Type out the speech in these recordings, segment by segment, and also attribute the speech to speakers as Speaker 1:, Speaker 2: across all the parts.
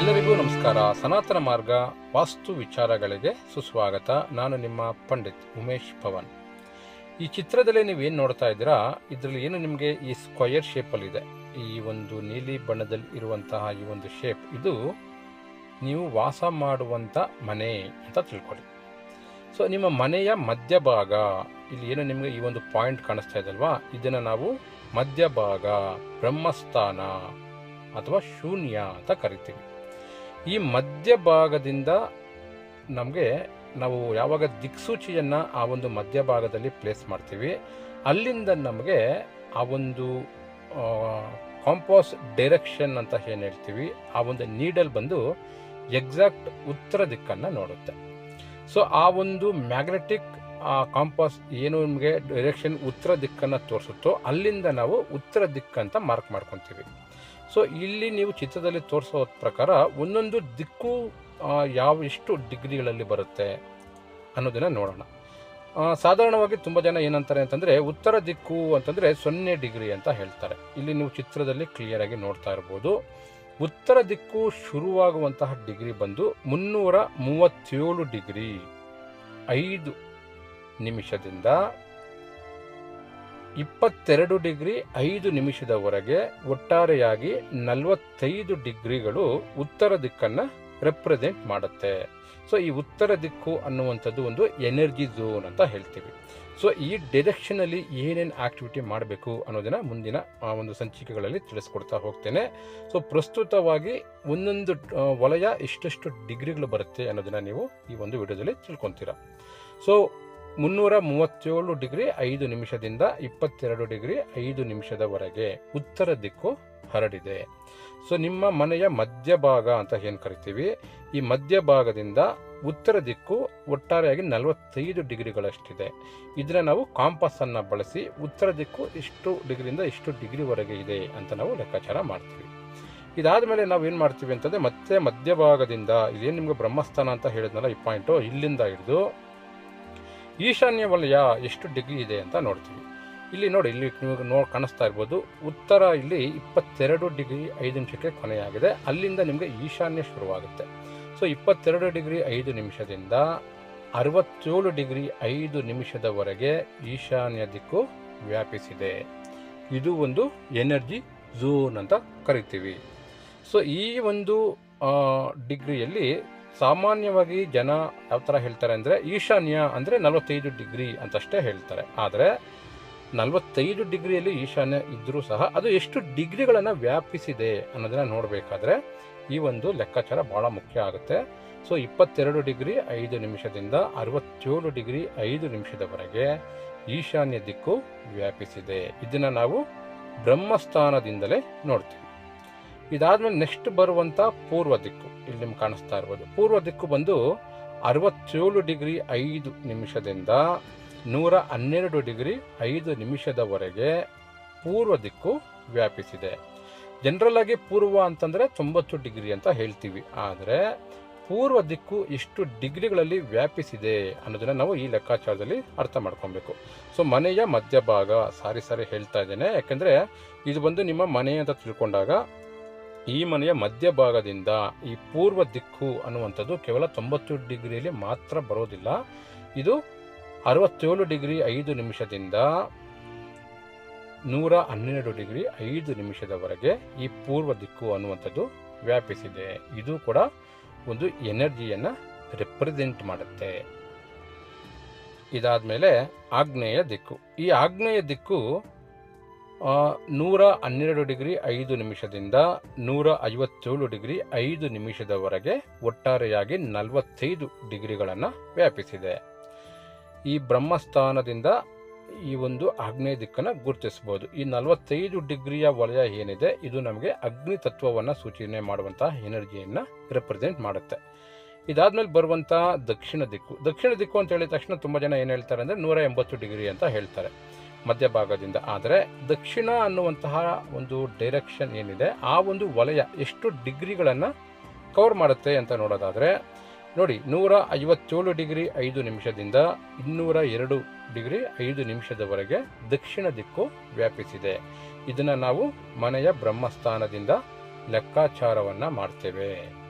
Speaker 1: ಎಲ್ಲರಿಗೂ ನಮಸ್ಕಾರ. ಸನಾತನ ಮಾರ್ಗ, ವಾಸ್ತು ವಿಚಾರಗಳಿಗೆ ಸುಸ್ವಾಗತ. ನಾನು ನಿಮ್ಮ ಪಂಡಿತ್ ಉಮೇಶ್ ಪವನ್ ಈ ಚಿತ್ರದಲ್ಲಿ ನೀವು ಏನು ನೋಡ್ತಾ ಇದ್ದೀರಾ? ಇದರಲ್ಲಿ ಏನು ನಿಮಗೆ ಈ ಸ್ಕ್ವಯರ್ ಶೇಪಲ್ಲಿದೆ? ಈ ಒಂದು ನೀಲಿ ಬಣ್ಣದಲ್ಲಿ ಇರುವಂತಹ ಈ ಒಂದು ಶೇಪ್, ಇದು ನೀವು ವಾಸ ಮಾಡುವಂಥ ಮನೆ ಅಂತ ತಿಳ್ಕೊಳ್ಳಿ. ಸೊ, ನಿಮ್ಮ ಮನೆಯ ಮಧ್ಯಭಾಗ, ಇಲ್ಲಿ ಏನು ನಿಮಗೆ ಈ ಒಂದು ಪಾಯಿಂಟ್ ಕಾಣಿಸ್ತಾ ಇದಲ್ವಾ ಇದನ್ನು ನಾವು ಮಧ್ಯಭಾಗ, ಬ್ರಹ್ಮಸ್ಥಾನ ಅಥವಾ ಶೂನ್ಯ ಅಂತ ಕರಿತೀವಿ. ಈ ಮಧ್ಯಭಾಗದಿಂದ ನಮಗೆ ನಾವು ಯಾವಾಗ ದಿಕ್ಸೂಚಿಯನ್ನು ಆ ಒಂದು ಮಧ್ಯಭಾಗದಲ್ಲಿ ಪ್ಲೇಸ್ ಮಾಡ್ತೀವಿ, ಅಲ್ಲಿಂದ ನಮಗೆ ಆ ಒಂದು ಕಾಂಪಾಸ್ ಡೈರೆಕ್ಷನ್ ಅಂತ ಏನು ಹೇಳ್ತೀವಿ, ಆ ಒಂದು ನೀಡಲ್ ಬಂದು ಎಕ್ಸಾಕ್ಟ್ ಉತ್ತರ ದಿಕ್ಕನ್ನು ನೋಡುತ್ತೆ. ಸೊ ಆ ಒಂದು ಮ್ಯಾಗ್ನೆಟಿಕ್ ಕಾಂಪಾಸ್ ಏನು ನಿಮಗೆ ಡೈರೆಕ್ಷನ್ ಉತ್ತರ ದಿಕ್ಕನ್ನು ತೋರಿಸುತ್ತೋ, ಅಲ್ಲಿಂದ ನಾವು ಉತ್ತರ ದಿಕ್ಕಂತ ಮಾರ್ಕ್ ಮಾಡ್ಕೊತೀವಿ. ಸೊ ಇಲ್ಲಿ ನೀವು ಚಿತ್ರದಲ್ಲಿ ತೋರಿಸೋ ಪ್ರಕಾರ ಒಂದೊಂದು ದಿಕ್ಕು ಯಾವ ಎಷ್ಟು ಡಿಗ್ರಿಗಳಲ್ಲಿ ಬರುತ್ತೆ ಅನ್ನೋದನ್ನು ನೋಡೋಣ. ಸಾಧಾರಣವಾಗಿ ತುಂಬ ಜನ ಏನಂತಾರೆ ಅಂತಂದರೆ ಉತ್ತರ ದಿಕ್ಕು ಅಂತಂದರೆ ಸೊನ್ನೆ ಡಿಗ್ರಿ ಅಂತ ಹೇಳ್ತಾರೆ. ಇಲ್ಲಿ ನೀವು ಚಿತ್ರದಲ್ಲಿ ಕ್ಲಿಯರ್ ಆಗಿ ನೋಡ್ತಾ ಇರ್ಬೋದು. ಉತ್ತರ ದಿಕ್ಕು ಶುರುವಾಗುವಂತಹ ಡಿಗ್ರಿ ಬಂದು ಮುನ್ನೂರ ಮೂವತ್ತೇಳು ಡಿಗ್ರಿ ಐದು ನಿಮಿಷದಿಂದ ಇಪ್ಪತ್ತೆರಡು ಡಿಗ್ರಿ ಐದು ನಿಮಿಷದವರೆಗೆ ಒಟ್ಟಾರೆಯಾಗಿ ನಲವತ್ತೈದು ಡಿಗ್ರಿಗಳು ಉತ್ತರ ದಿಕ್ಕನ್ನು ರೆಪ್ರೆಸೆಂಟ್ ಮಾಡುತ್ತೆ. ಸೊ ಈ ಉತ್ತರ ದಿಕ್ಕು ಅನ್ನುವಂಥದ್ದು ಒಂದು ಎನರ್ಜಿ ಝೋನ್ ಅಂತ ಹೇಳ್ತೀವಿ. ಸೊ ಈ ಡೈರೆಕ್ಷನಲ್ಲಿ ಏನೇನು ಆಕ್ಟಿವಿಟಿ ಮಾಡಬೇಕು ಅನ್ನೋದನ್ನ ಮುಂದಿನ ಆ, ಒಂದು ಸಂಚಿಕೆಗಳಲ್ಲಿ ತಿಳಿಸ್ಕೊಡ್ತಾ ಹೋಗ್ತೇನೆ. ಸೊ ಪ್ರಸ್ತುತವಾಗಿ ಒಂದೊಂದು ವಲಯ ಎಷ್ಟೆಷ್ಟು ಡಿಗ್ರಿಗಳು ಬರುತ್ತೆ ಅನ್ನೋದನ್ನ ನೀವು ಈ ಒಂದು ವಿಡಿಯೋದಲ್ಲಿ ತಿಳ್ಕೊತೀರಾ. ಸೊ ಮುನ್ನೂರ ಮೂವತ್ತೇಳು ಡಿಗ್ರಿ ಐದು ನಿಮಿಷದಿಂದ ಇಪ್ಪತ್ತೆರಡು ಡಿಗ್ರಿ ಐದು ನಿಮಿಷದವರೆಗೆ ಉತ್ತರ ದಿಕ್ಕು ಹರಡಿದೆ. ಸೊ ನಿಮ್ಮ ಮನೆಯ ಮಧ್ಯಭಾಗ ಅಂತ ಏನು ಕರಿತೀವಿ? ಈ ಮಧ್ಯಭಾಗದಿಂದ ಉತ್ತರ ದಿಕ್ಕು ಒಟ್ಟಾರೆಯಾಗಿ ನಲವತ್ತೈದು ಡಿಗ್ರಿಗಳಷ್ಟಿದೆ. ಇದನ್ನ ನಾವು ಕಾಂಪಸ್ ಅನ್ನ ಬಳಸಿ ಉತ್ತರ ದಿಕ್ಕು ಇಷ್ಟು ಡಿಗ್ರಿಯಿಂದ ಇಷ್ಟು ಡಿಗ್ರಿವರೆಗೆ ಇದೆ ಅಂತ ನಾವು ಲೆಕ್ಕಾಚಾರ ಮಾಡ್ತೀವಿ. ಇದಾದ್ಮೇಲೆ ನಾವು ಏನು ಮಾಡ್ತೀವಿ ಅಂತಂದ್ರೆ ಮತ್ತೆ ಮಧ್ಯಭಾಗದಿಂದ, ಇದೇನು ನಿಮಗೆ ಬ್ರಹ್ಮಸ್ಥಾನ ಅಂತ ಹೇಳಿದ್ನಲ್ಲ, ಈ ಪಾಯಿಂಟು ಇಲ್ಲಿಂದ ಹಿಡಿದು ಈಶಾನ್ಯ ವಲಯ ಎಷ್ಟು ಡಿಗ್ರಿ ಇದೆ ಅಂತ ನೋಡ್ತೀವಿ. ಇಲ್ಲಿ ನೋಡಿ, ಇಲ್ಲಿ ನಿಮಗೆ ನೋ ಕಾಣಿಸ್ತಾ ಇರ್ಬೋದು. ಉತ್ತರ ಇಲ್ಲಿ ಇಪ್ಪತ್ತೆರಡು ಡಿಗ್ರಿ ಐದು ನಿಮಿಷಕ್ಕೆ ಕೊನೆಯಾಗಿದೆ. ಅಲ್ಲಿಂದ ನಿಮಗೆ ಈಶಾನ್ಯ ಶುರುವಾಗುತ್ತೆ. ಸೊ ಇಪ್ಪತ್ತೆರಡು ಡಿಗ್ರಿ ಐದು ನಿಮಿಷದಿಂದ ಅರವತ್ತೇಳು ಡಿಗ್ರಿ ಐದು ನಿಮಿಷದವರೆಗೆ ಈಶಾನ್ಯ ದಿಕ್ಕು ವ್ಯಾಪಿಸಿದೆ. ಇದು ಒಂದು ಎನರ್ಜಿ ಝೋನ್ ಅಂತ ಕರಿತೀವಿ. ಸೊ ಈ ಒಂದು ಡಿಗ್ರಿಯಲ್ಲಿ ಸಾಮಾನ್ಯವಾಗಿ ಜನ ಯಾವ ಥರ ಹೇಳ್ತಾರೆ ಅಂದರೆ ಈಶಾನ್ಯ ಅಂದರೆ ನಲವತ್ತೈದು ಡಿಗ್ರಿ ಅಂತಷ್ಟೇ ಹೇಳ್ತಾರೆ. ಆದರೆ ನಲವತ್ತೈದು ಡಿಗ್ರಿಯಲ್ಲಿ ಈಶಾನ್ಯ ಇದ್ದರೂ ಸಹ ಅದು ಎಷ್ಟು ಡಿಗ್ರಿಗಳನ್ನು ವ್ಯಾಪಿಸಿದೆ ಅನ್ನೋದನ್ನ ನೋಡಬೇಕಾದ್ರೆ ಈ ಒಂದು ಲೆಕ್ಕಾಚಾರ ಭಾಳ ಮುಖ್ಯ ಆಗುತ್ತೆ. ಸೊ, ಇಪ್ಪತ್ತೆರಡು ಡಿಗ್ರಿ ಐದು ನಿಮಿಷದಿಂದ ಅರವತ್ತೇಳು ಡಿಗ್ರಿ ಐದು ನಿಮಿಷದವರೆಗೆ ಈಶಾನ್ಯ ದಿಕ್ಕು ವ್ಯಾಪಿಸಿದೆ. ಇದನ್ನು ನಾವು ಬ್ರಹ್ಮಸ್ಥಾನದಿಂದಲೇ ನೋಡ್ತೀವಿ. ಇದಾದ್ಮೇಲೆ ನೆಕ್ಸ್ಟ್ ಬರುವಂತ ಪೂರ್ವ ದಿಕ್ಕು. ಇಲ್ಲಿ ನಿಮ್ಗೆ ಕಾಣಿಸ್ತಾ ಇರ್ಬೋದು. ಪೂರ್ವ ದಿಕ್ಕು ಬಂದು ಅರವತ್ತೇಳು ಡಿಗ್ರಿ ಐದು ನಿಮಿಷದಿಂದ ನೂರ ಹನ್ನೆರಡು ಡಿಗ್ರಿ ಐದು ನಿಮಿಷದವರೆಗೆ ಪೂರ್ವ ದಿಕ್ಕು ವ್ಯಾಪಿಸಿದೆ. ಜನರಲ್ ಆಗಿ ಪೂರ್ವ ಅಂತಂದ್ರೆ ತೊಂಬತ್ತು ಡಿಗ್ರಿ ಅಂತ ಹೇಳ್ತೀವಿ. ಆದರೆ ಪೂರ್ವ ದಿಕ್ಕು ಎಷ್ಟು ಡಿಗ್ರಿಗಳಲ್ಲಿ ವ್ಯಾಪಿಸಿದೆ ಅನ್ನೋದನ್ನ ನಾವು ಈ ಲೆಕ್ಕಾಚಾರದಲ್ಲಿ ಅರ್ಥ ಮಾಡ್ಕೊಬೇಕು. ಸೊ ಮನೆಯ ಮಧ್ಯಭಾಗ ಸಾರಿ ಸಾರಿ ಹೇಳ್ತಾ ಇದ್ದೇನೆ. ಯಾಕಂದ್ರೆ ಇದು ಬಂದು ನಿಮ್ಮ ಮನೆ ಅಂತ ತಿಳ್ಕೊಂಡಾಗ ಈ ಮನೆಯ ಮಧ್ಯಭಾಗದಿಂದ ಈ ಪೂರ್ವ ದಿಕ್ಕು ಅನ್ನುವಂಥದ್ದು ಕೇವಲ ತೊಂಬತ್ತು ಡಿಗ್ರಿಯಲ್ಲಿ ಮಾತ್ರ ಬರೋದಿಲ್ಲ. ಇದು ಅರವತ್ತೇಳು ಡಿಗ್ರಿ ಐದು ನಿಮಿಷದಿಂದ ನೂರ ಹನ್ನೆರಡು ಡಿಗ್ರಿ ಐದು ನಿಮಿಷದವರೆಗೆ ಈ ಪೂರ್ವ ದಿಕ್ಕು ಅನ್ನುವಂಥದ್ದು ವ್ಯಾಪಿಸಿದೆ. ಇದು ಕೂಡ ಒಂದು ಎನರ್ಜಿಯನ್ನು ರೆಪ್ರೆಸೆಂಟ್ ಮಾಡುತ್ತೆ. ಇದಾದ ಮೇಲೆ ಆಗ್ನೇಯ ದಿಕ್ಕು. ಈ ಆಗ್ನೇಯ ದಿಕ್ಕು ನೂರ ಹನ್ನೆರಡು ಡಿಗ್ರಿ ಐದು ನಿಮಿಷದಿಂದ ನೂರ ಐವತ್ತೇಳು ಡಿಗ್ರಿ ಐದು ನಿಮಿಷದವರೆಗೆ ಒಟ್ಟಾರೆಯಾಗಿ ನಲವತ್ತೈದು ಡಿಗ್ರಿಗಳನ್ನು ವ್ಯಾಪಿಸಿದೆ. ಈ ಬ್ರಹ್ಮಸ್ಥಾನದಿಂದ ಈ ಒಂದು ಆಗ್ನೇಯ ದಿಕ್ಕನ್ನು ಗುರುತಿಸಬಹುದು ಈ ನಲವತ್ತೈದು ಡಿಗ್ರಿಯ ವಲಯ ಏನಿದೆ, ಇದು ನಮಗೆ ಅಗ್ನಿ ತತ್ವವನ್ನು ಸೂಚನೆ ಮಾಡುವಂತಹ ಎನರ್ಜಿಯನ್ನು ರೆಪ್ರೆಸೆಂಟ್ ಮಾಡುತ್ತೆ. ಇದಾದ್ಮೇಲೆ ಬರುವಂತಹ ದಕ್ಷಿಣ ದಿಕ್ಕು. ದಕ್ಷಿಣ ದಿಕ್ಕು ಅಂತ ಹೇಳಿದ ತಕ್ಷಣ ತುಂಬಾ ಜನ ಏನು ಹೇಳ್ತಾರೆ ಅಂದ್ರೆ ನೂರ ಎಂಬತ್ತು ಡಿಗ್ರಿ ಅಂತ ಹೇಳ್ತಾರೆ. ಮಧ್ಯಭಾಗದಿಂದ. ಆದರೆ ದಕ್ಷಿಣ ಅನ್ನುವಂತಹ ಒಂದು ಡೈರೆಕ್ಷನ್ ಏನಿದೆ, ಆ ಒಂದು ವಲಯ ಎಷ್ಟು ಡಿಗ್ರಿಗಳನ್ನು ಕವರ್ ಮಾಡುತ್ತೆ ಅಂತ ನೋಡೋದಾದರೆ, ನೋಡಿ, ನೂರ ಐವತ್ತೇಳು ಡಿಗ್ರಿ ಐದು ನಿಮಿಷದಿಂದ ಇನ್ನೂರ ಎರಡು ಡಿಗ್ರಿ ಐದು ನಿಮಿಷದವರೆಗೆ ದಕ್ಷಿಣ ದಿಕ್ಕು ವ್ಯಾಪಿಸಿದೆ. ಇದನ್ನು ನಾವು ಮನೆಯ ಬ್ರಹ್ಮಸ್ಥಾನದಿಂದ ಲೆಕ್ಕಾಚಾರವನ್ನು ಮಾಡ್ತೇವೆ.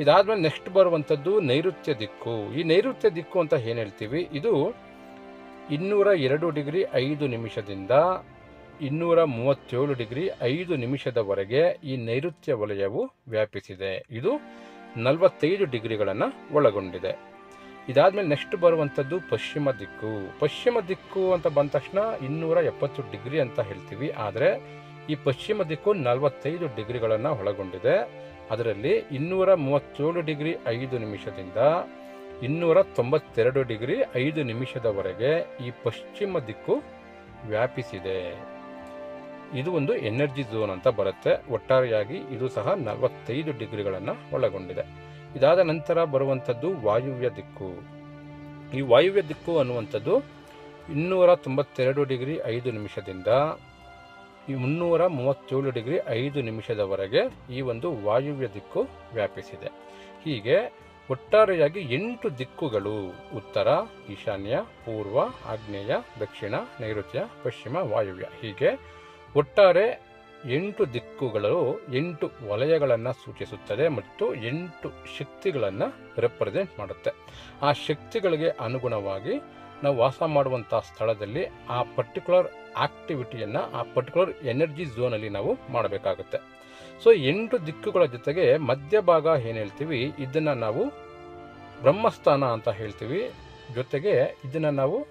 Speaker 1: ಇದಾದ್ಮೇಲೆ ನೆಕ್ಸ್ಟ್ ಬರುವಂಥದ್ದು ನೈಋತ್ಯ ದಿಕ್ಕು. ಈ ನೈಋತ್ಯ ದಿಕ್ಕು ಅಂತ ಏನು ಹೇಳ್ತೀವಿ? ಇದು ಇನ್ನೂರ ಎರಡು ಡಿಗ್ರಿ ಐದು ನಿಮಿಷದಿಂದ ಇನ್ನೂರ ಮೂವತ್ತೇಳು ಡಿಗ್ರಿ ಐದು ನಿಮಿಷದವರೆಗೆ ಈ ನೈಋತ್ಯ ವಲಯವು ವ್ಯಾಪಿಸಿದೆ. ಇದು ನಲವತ್ತೈದು ಡಿಗ್ರಿಗಳನ್ನು ಒಳಗೊಂಡಿದೆ. ಇದಾದಮೇಲೆ ನೆಕ್ಸ್ಟ್ ಬರುವಂಥದ್ದು ಪಶ್ಚಿಮ ದಿಕ್ಕು. ಪಶ್ಚಿಮ ದಿಕ್ಕು ಅಂತ ಬಂದ ತಕ್ಷಣ ಇನ್ನೂರ ಎಪ್ಪತ್ತು ಡಿಗ್ರಿ ಅಂತ ಹೇಳ್ತೀವಿ. ಆದರೆ ಈ ಪಶ್ಚಿಮ ದಿಕ್ಕು ನಲವತ್ತೈದು ಡಿಗ್ರಿಗಳನ್ನು ಒಳಗೊಂಡಿದೆ. ಅದರಲ್ಲಿ ಇನ್ನೂರ ಮೂವತ್ತೇಳು ಡಿಗ್ರಿ ಐದು ನಿಮಿಷದಿಂದ ಇನ್ನೂರ ತೊಂಬತ್ತೆರಡು ಡಿಗ್ರಿ ಐದು ನಿಮಿಷದವರೆಗೆ ಈ ಪಶ್ಚಿಮ ದಿಕ್ಕು ವ್ಯಾಪಿಸಿದೆ. ಇದು ಒಂದು ಎನರ್ಜಿ ಝೋನ್ ಅಂತ ಬರುತ್ತೆ. ಒಟ್ಟಾರೆಯಾಗಿ ಇದು ಸಹ ನಲವತ್ತೈದು ಡಿಗ್ರಿಗಳನ್ನು ಒಳಗೊಂಡಿದೆ. ಇದಾದ ನಂತರ ಬರುವಂಥದ್ದು ವಾಯುವ್ಯ ದಿಕ್ಕು. ಈ ವಾಯುವ್ಯ ದಿಕ್ಕು ಅನ್ನುವಂಥದ್ದು ಇನ್ನೂರ ತೊಂಬತ್ತೆರಡು ಡಿಗ್ರಿ ಐದು ನಿಮಿಷದಿಂದ ಈ ಮುನ್ನೂರ ಮೂವತ್ತೇಳು ಡಿಗ್ರಿ ಐದು ನಿಮಿಷದವರೆಗೆ ಈ ಒಂದು ವಾಯುವ್ಯ ದಿಕ್ಕು ವ್ಯಾಪಿಸಿದೆ. ಹೀಗೆ ಒಟ್ಟಾರೆಯಾಗಿ ಎಂಟು ದಿಕ್ಕುಗಳು. ಉತ್ತರ, ಈಶಾನ್ಯ, ಪೂರ್ವ, ಆಗ್ನೇಯ, ದಕ್ಷಿಣ, ನೈಋತ್ಯ, ಪಶ್ಚಿಮ, ವಾಯುವ್ಯ. ಹೀಗೆ ಒಟ್ಟಾರೆ ಎಂಟು ದಿಕ್ಕುಗಳು ಎಂಟು ವಲಯಗಳನ್ನು ಸೂಚಿಸುತ್ತದೆ ಮತ್ತು ಎಂಟು ಶಕ್ತಿಗಳನ್ನು ರೆಪ್ರೆಸೆಂಟ್ ಮಾಡುತ್ತೆ. ಆ ಶಕ್ತಿಗಳಿಗೆ ಅನುಗುಣವಾಗಿ ನಾವು ವಾಸ ಮಾಡುವಂಥ ಸ್ಥಳದಲ್ಲಿ ಆ ಪರ್ಟಿಕ್ಯುಲರ್ ಆಕ್ಟಿವಿಟಿಯನ್ನು ಆ ಪರ್ಟಿಕ್ಯುಲರ್ ಎನರ್ಜಿ ಝೋನಲ್ಲಿ ನಾವು ಮಾಡಬೇಕಾಗುತ್ತೆ. ಸೊ ಎಂಟು ದಿಕ್ಕುಗಳ ಜೊತೆಗೆ ಮಧ್ಯಭಾಗ ಏನು ಹೇಳ್ತೀವಿ? ಇದನ್ನು ನಾವು ಬ್ರಹ್ಮಸ್ಥಾನ ಅಂತ ಹೇಳ್ತೀವಿ. ಜೊತೆಗೆ ಇದನ್ನು ನಾವು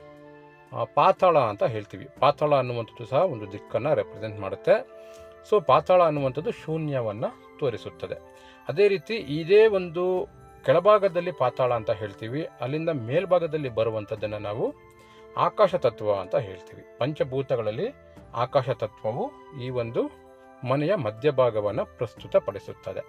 Speaker 1: ಪಾತಾಳ ಅಂತ ಹೇಳ್ತೀವಿ. ಪಾತಾಳ ಅನ್ನುವಂಥದ್ದು ಸಹ ಒಂದು ದಿಕ್ಕನ್ನು ರೆಪ್ರೆಸೆಂಟ್ ಮಾಡುತ್ತೆ. ಸೊ ಪಾತಾಳ ಅನ್ನುವಂಥದ್ದು ಶೂನ್ಯವನ್ನು ತೋರಿಸುತ್ತದೆ. ಅದೇ ರೀತಿ ಇದೇ ಒಂದು ಕೆಳಭಾಗದಲ್ಲಿ ಪಾತಾಳ ಅಂತ ಹೇಳ್ತೀವಿ. ಅಲ್ಲಿಂದ ಮೇಲ್ಭಾಗದಲ್ಲಿ ಬರುವಂಥದ್ದನ್ನು ನಾವು ಆಕಾಶ ತತ್ವ ಅಂತ ಹೇಳ್ತೀವಿ. ಪಂಚಭೂತಗಳಲ್ಲಿ ಆಕಾಶ ತತ್ವವು ಈ ಒಂದು ಮನೆಯ ಮಧ್ಯಭಾಗವನ್ನು ಪ್ರಸ್ತುತಪಡಿಸುತ್ತದೆ.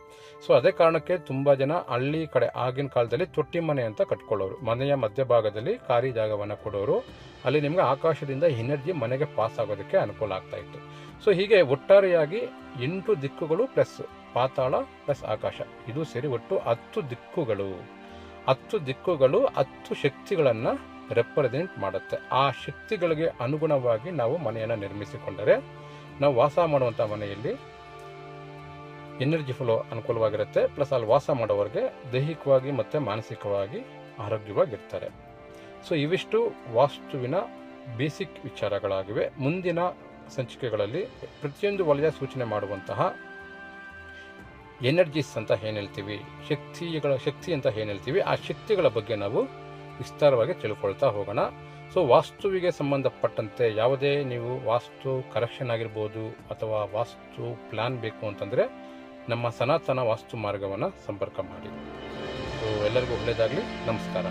Speaker 1: ಸೊ ಅದೇ ಕಾರಣಕ್ಕೆ ತುಂಬ ಜನ ಹಳ್ಳಿ ಕಡೆ ಆಗಿನ ಕಾಲದಲ್ಲಿ ತೊಟ್ಟಿ ಮನೆ ಅಂತ ಕಟ್ಕೊಳ್ಳೋರು. ಮನೆಯ ಮಧ್ಯಭಾಗದಲ್ಲಿ ಖಾಲಿ ಜಾಗವನ್ನು ಕೊಡೋರು. ಅಲ್ಲಿ ನಿಮಗೆ ಆಕಾಶದಿಂದ ಎನರ್ಜಿ ಮನೆಗೆ ಪಾಸ್ ಆಗೋದಕ್ಕೆ ಅನುಕೂಲ ಆಗ್ತಾ ಇತ್ತು. ಸೊ ಹೀಗೆ ಒಟ್ಟಾರೆಯಾಗಿ ಎಂಟು ದಿಕ್ಕುಗಳು ಪ್ಲಸ್ ಪಾತಾಳ ಪ್ಲಸ್ ಆಕಾಶ. ಇದು ಸೇರಿ ಒಟ್ಟು ಹತ್ತು ದಿಕ್ಕುಗಳು. ಹತ್ತು ದಿಕ್ಕುಗಳು ಹತ್ತು ಶಕ್ತಿಗಳನ್ನು ರೆಪ್ರೆಸೆಂಟ್ ಮಾಡುತ್ತೆ. ಆ ಶಕ್ತಿಗಳಿಗೆ ಅನುಗುಣವಾಗಿ ನಾವು ಮನೆಯನ್ನು ನಿರ್ಮಿಸಿಕೊಂಡರೆ ನಾವು ವಾಸ ಮಾಡುವಂಥ ಮನೆಯಲ್ಲಿ ಎನರ್ಜಿ ಫ್ಲೋ ಅನುಕೂಲವಾಗಿರುತ್ತೆ. ಪ್ಲಸ್ ಅಲ್ಲಿ ವಾಸ ಮಾಡೋವ್ರಿಗೆ ದೈಹಿಕವಾಗಿ ಮತ್ತು ಮಾನಸಿಕವಾಗಿ ಆರೋಗ್ಯವಾಗಿರ್ತಾರೆ. ಸೊ ಇವಿಷ್ಟು ವಾಸ್ತುವಿನ ಬೇಸಿಕ್ ವಿಚಾರಗಳಾಗಿವೆ. ಮುಂದಿನ ಸಂಚಿಕೆಗಳಲ್ಲಿ ಪ್ರತಿಯೊಂದು ವಲಯ ಸೂಚನೆ ಮಾಡುವಂತಹ ಎನರ್ಜೀಸ್ ಅಂತ ಏನು ಹೇಳ್ತೀವಿ? ಶಕ್ತಿಗಳ, ಶಕ್ತಿ ಅಂತ ಏನು ಹೇಳ್ತೀವಿ? ಆ ಶಕ್ತಿಗಳ ಬಗ್ಗೆ ನಾವು ವಿಸ್ತಾರವಾಗಿ ತಿಳ್ಕೊಳ್ತಾ ಹೋಗೋಣ. ಸೊ ವಾಸ್ತುವಿಗೆ ಸಂಬಂಧಪಟ್ಟಂತೆ ಯಾವುದೇ ನೀವು ವಾಸ್ತು ಕರೆಕ್ಷನ್ ಆಗಿರ್ಬೋದು ಅಥವಾ ವಾಸ್ತು ಪ್ಲಾನ್ ಬೇಕು ಅಂತಂದರೆ ನಮ್ಮ ಸನಾತನ ವಾಸ್ತು ಮಾರ್ಗವನ್ನು ಸಂಪರ್ಕ ಮಾಡಿ. ಸೊ ಎಲ್ಲರಿಗೂ ಒಳ್ಳೆಯದಾಗಲಿ ನಮಸ್ಕಾರ.